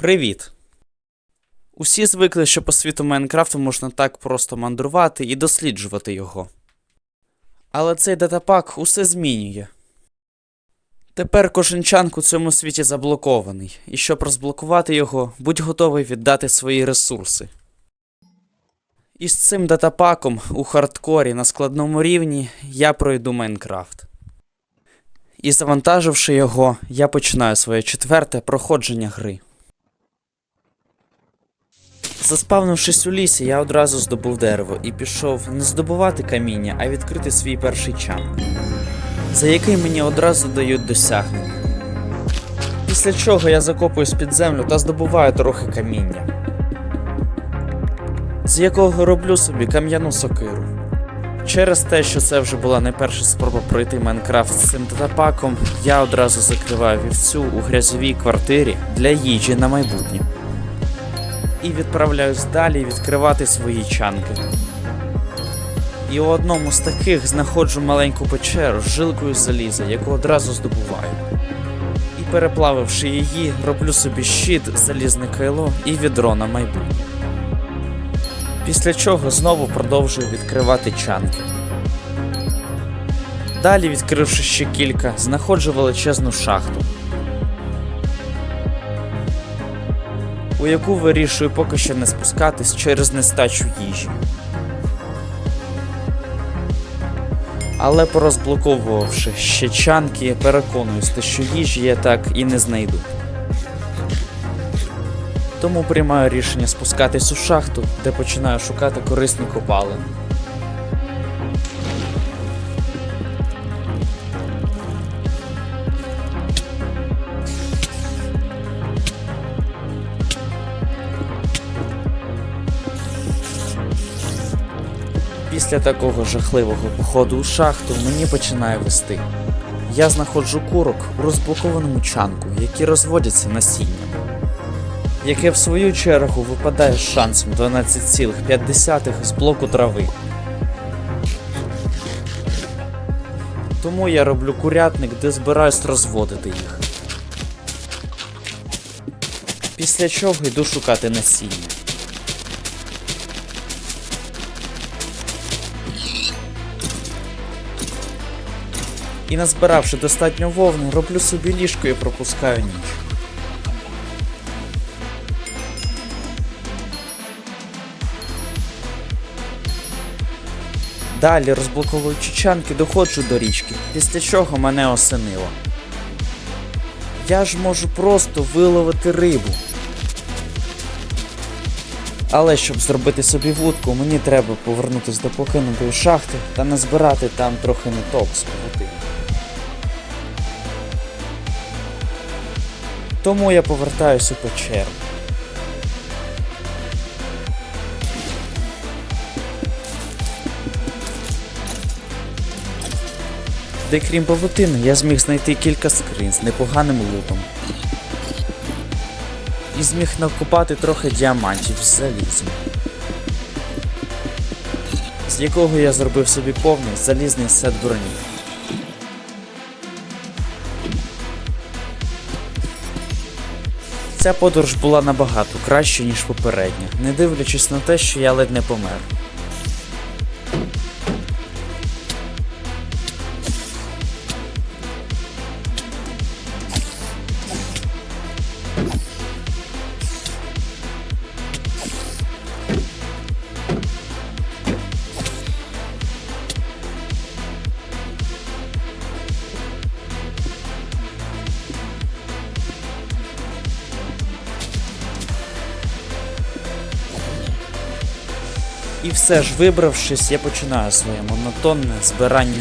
Привіт! Усі звикли, що по світу Майнкрафту можна так просто мандрувати і досліджувати його. Але цей датапак усе змінює. Тепер кожен чанк у цьому світі заблокований, і щоб розблокувати його, будь готовий віддати свої ресурси. І з цим датапаком у хардкорі на складному рівні я пройду Майнкрафт. І завантаживши його, я починаю своє четверте проходження гри. Заспавнившись у лісі, я одразу здобув дерево і пішов не здобувати каміння, а відкрити свій перший чан, за який мені одразу дають досягнення. Після чого я закопуюсь під землю та здобуваю трохи каміння, з якого роблю собі кам'яну сокиру. Через те, що це вже була не перша спроба пройти Майнкрафт з цим датапаком, я одразу закриваю вівцю у грязовій квартирі для їжі на майбутнє. І відправляюсь далі відкривати свої чанки. І у одному з таких знаходжу маленьку печеру з жилкою заліза, яку одразу здобуваю. І переплавивши її, роблю собі щит, залізне кайло і відро на майбутнє. Після чого знову продовжую відкривати чанки. Далі, відкривши ще кілька, знаходжу величезну шахту, у яку вирішую поки що не спускатись через нестачу їжі. Але порозблоковувавши ще чанки, переконуюсь, що їжі я так і не знайду. Тому приймаю рішення спускатись у шахту, де починаю шукати корисні копалини. Після такого жахливого походу у шахту мені починає вести. Я знаходжу курок у розблокованому чанку, які розводяться насінням яке в свою чергу випадає з шансом 12,5 з блоку трави. Тому я роблю курятник, де збираюсь розводити їх. Після чого йду шукати насіння. І назбиравши достатньо вовни, роблю собі ліжко і пропускаю ніч. Далі, розблоковуючи чанки, доходжу до річки, після чого мене осенило. Я ж можу просто виловити рибу. Але щоб зробити собі вудку, мені треба повернутися до покинутої шахти та назбирати там трохи ниток з павутини. Тому я повертаюся у печеру. де крім павутини я зміг знайти кілька скринь з непоганим лутом. І зміг накопати трохи діамантів з залізом, з якого я зробив собі повний залізний сет броні. Ця подорож була набагато краще, ніж попередня, не дивлячись на те, що я ледь не помер. І все ж вибравшись, я починаю своє монотонне збирання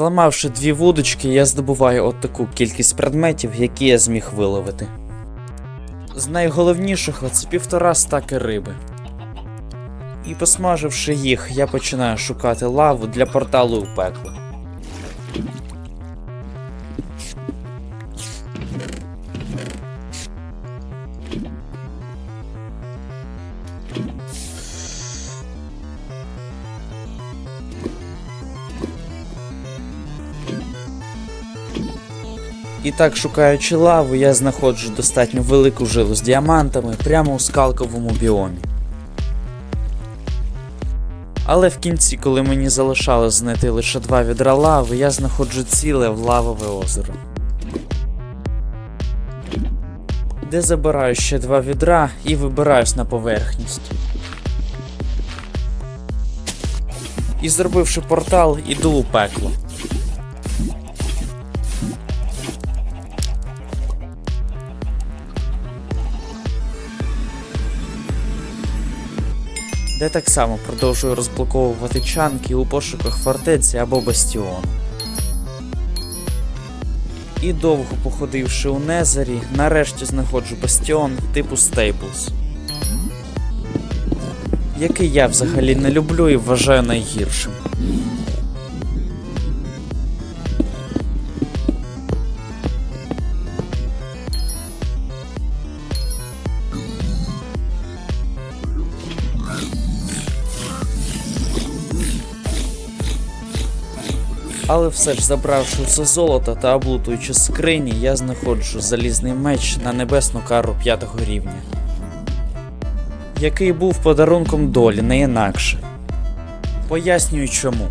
Зламавши дві вудочки, я здобуваю от таку кількість предметів, які я зміг виловити. З найголовнішого це півтора стаки риби. І посмаживши їх, я починаю шукати лаву для порталу у пекло. І так, шукаючи лаву, я знаходжу достатньо велику жилу з діамантами прямо у скалковому біомі. Але в кінці, коли мені залишалось знайти лише два відра лави, я знаходжу ціле в лавове озеро. Де забираю ще два відра і вибираюсь на поверхність. І зробивши портал, іду у пекло. Де так само продовжую розблоковувати чанки у пошуках фортеці або бастіону. І довго походивши у Незері, нарешті знаходжу бастіон типу Стейблс. Який я взагалі не люблю і вважаю найгіршим. Але все ж забравши все золото та облутуючи скрині, я знаходжу залізний меч на небесну кару п'ятого рівня, який був подарунком долі, не інакше. Пояснюю чому.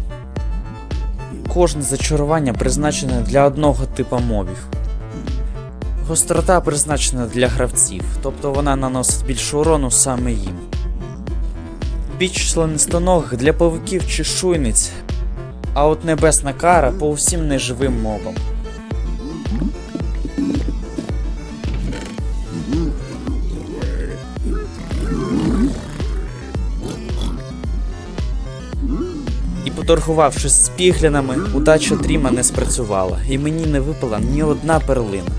Кожне зачарування призначене для одного типа мобів. Гострота призначена для гравців, тобто вона наносить більше урону саме їм. Біч членистоногих для павуків чи шуйниць а от небесна кара по усім неживим мобам. І поторгувавшись з піглянами, удача Дріма не спрацювала, і мені не випала ні одна перлина.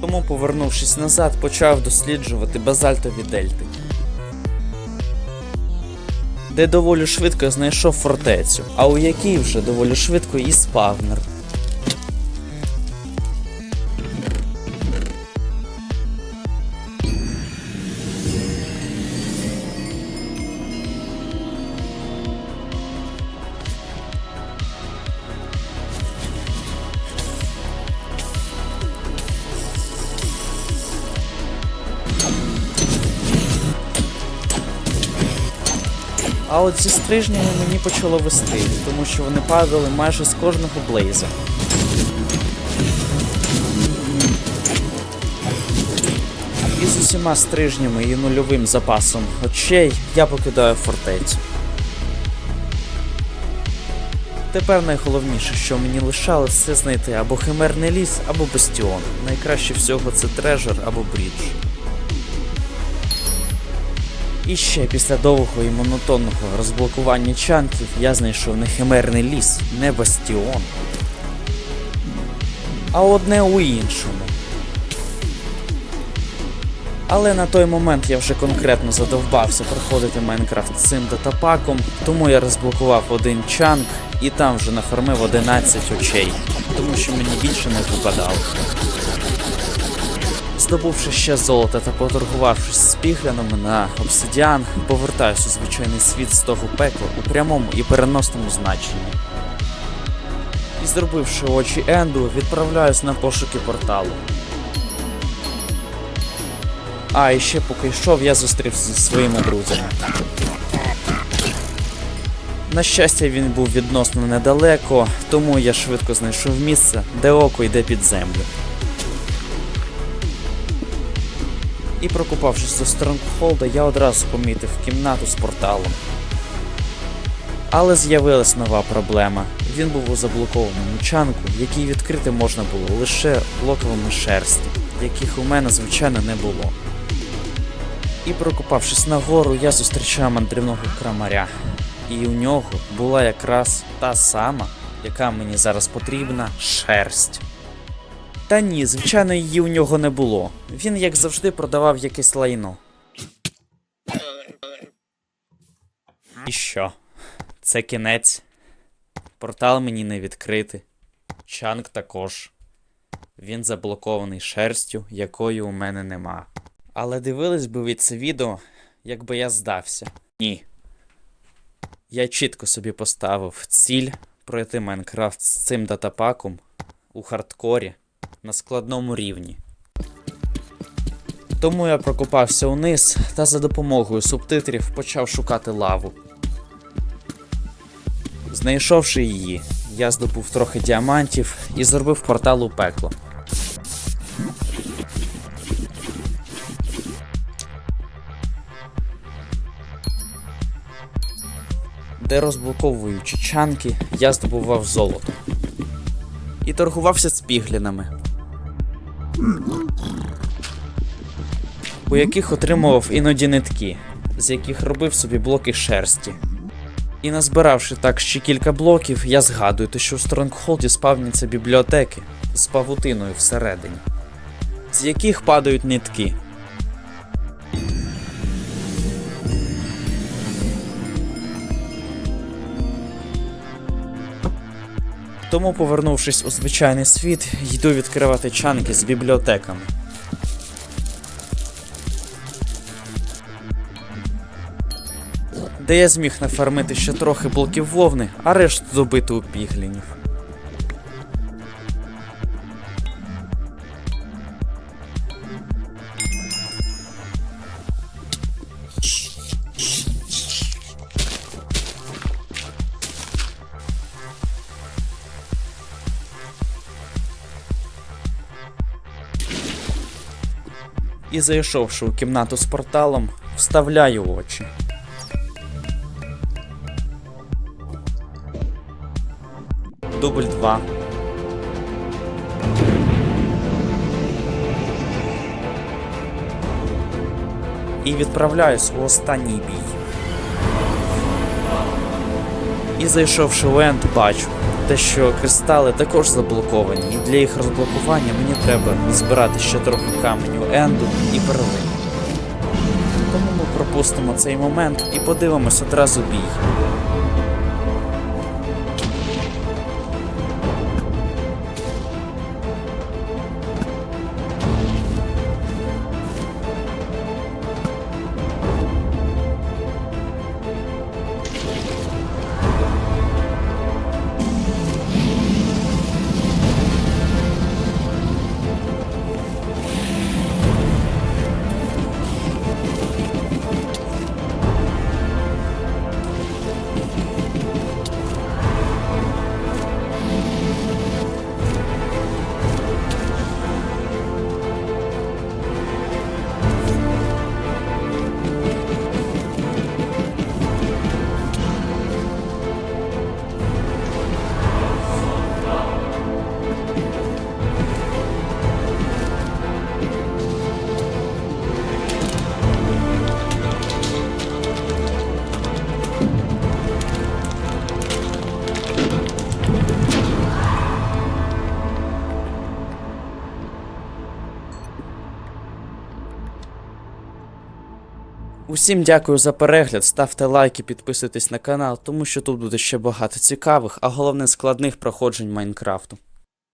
Тому, повернувшись назад, почав досліджувати базальтові дельти де доволі швидко знайшов фортецю, а у якій вже доволі швидко і спавнер. А от зі стрижнями мені почало вести, тому що вони падали майже з кожного блейза. І з усіма стрижнями і нульовим запасом очей я покидаю фортецю. Тепер найголовніше, що мені лишалось, це знайти або химерний ліс, або бастіон. Найкраще всього це трежер або брідж. І ще після довгого і монотонного розблокування чанків я знайшов не химерний ліс, не бастіон, а одне у іншому. Але на той момент я вже конкретно задовбався проходити Майнкрафт цим датапаком, тому я розблокував один чанк і там вже нафармив 11 очей, тому що мені більше не випадало. Здобувши ще золото та поторгувавшись з піглянами на обсидіан, повертаюся у звичайний світ з того пекла у прямому і переносному значенні. І зробивши очі Енду, відправляюсь на пошуки порталу. А, і ще поки йшов, я зустрівся зі своїми друзями. На щастя, він був відносно недалеко, тому я швидко знайшов місце, де око йде під землю. І прокопавшись до Стронгхолда, я одразу помітив кімнату з порталом. Але з'явилась нова проблема. Він був у заблокованому чанку, який відкрити можна було лише блоковими шерсті, яких у мене, звичайно, не було. І прокопавшись нагору, я зустрічаю мандрівного крамаря. І у нього була якраз та сама, яка мені зараз потрібна шерсть. Та ні, звичайно, її у нього не було. Він, як завжди, продавав якесь лайно. І що? Це кінець. Портал мені не відкрити. Чанг також. Він заблокований шерстю, якої у мене нема. Але дивились би ви це відео, якби я здався. Ні. Я чітко собі поставив ціль пройти Майнкрафт з цим датапаком у хардкорі на складному рівні. Тому я прокопався униз та за допомогою субтитрів почав шукати лаву. Знайшовши її, я здобув трохи діамантів і зробив портал у пекло. Де розблоковуючи чанки, я здобував золото. І торгувався з піглінами. У яких отримував іноді нитки, з яких робив собі блоки шерсті. І назбиравши так ще кілька блоків, я згадую, те, що в Стронгхолді спавняться бібліотеки з павутиною всередині, з яких падають нитки. Тому, повернувшись у звичайний світ, йду відкривати чанки з бібліотеками. Де я зміг нафармити ще трохи блоків вовни, а решту добити у піглінів. І зайшовши у кімнату з порталом, вставляю очі. Дубль 2. І відправляюсь у останній бій. І зайшовши у енд, бачу, те, що кристали також заблоковані, і для їх розблокування мені треба збирати ще трохи каменю енду і перлин. Тому ми пропустимо цей момент і подивимось одразу бій. Усім дякую за перегляд, ставте лайки, підписуйтесь на канал, тому що тут буде ще багато цікавих, а головне складних проходжень Майнкрафту.